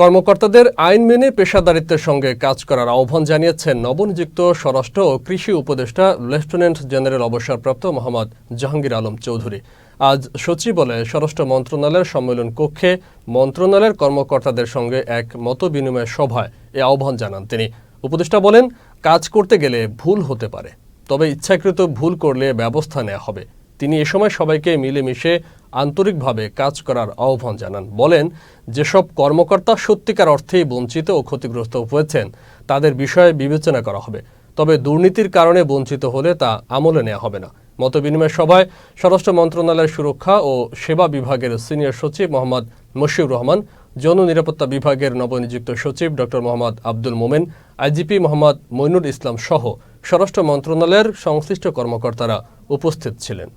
কর্মকর্তাদের আইন মেনে পেশাদারিত্বের সঙ্গে কাজ করার আহ্বান জানিয়েছেন নবনিযুক্ত স্বরাষ্ট্র ও কৃষি উপদেষ্টা লেফটেন্যান্ট জেনারেল অবসরপ্রাপ্ত মোহাম্মদ জাহাঙ্গীর আলম চৌধুরী। আজ সচিবালয়ে স্বরাষ্ট্র মন্ত্রণালয়ের সম্মেলন কক্ষে মন্ত্রণালয়ের কর্মকর্তাদের সঙ্গে এক মত বিনিময় সভায় এ আহ্বান জানান তিনি। উপদেষ্টা বলেন, কাজ করতে গেলে ভুল হতে পারে, তবে ইচ্ছাকৃত ভুল করলে ব্যবস্থা নেওয়া হবে। তিনি এ সময় সবাইকে মিলেমিশে আন্তরিকভাবে কাজ করার আহ্বান জানান। বলেন, যেসব কর্মকর্তা সত্যিকার অর্থেই বঞ্চিত ও ক্ষতিগ্রস্ত হয়েছেন, তাদের বিষয়ে বিবেচনা করা হবে। তবে দুর্নীতির কারণে বঞ্চিত হলে তা আমলে নেওয়া হবে না। মতবিনিময় সভায় স্বরাষ্ট্র মন্ত্রণালয়ের সুরক্ষা ও সেবা বিভাগের সিনিয়র সচিব মোহাম্মদ মশিউর রহমান, যৌন নিরাপত্তা বিভাগের নবনিযুক্ত সচিব ডক্টর মোহাম্মদ আব্দুল মোমেন, আইজিপি মোহাম্মদ মইনুল ইসলাম সহ স্বরাষ্ট্র মন্ত্রণালয়ের সংশ্লিষ্ট কর্মকর্তারা উপস্থিত ছিলেন।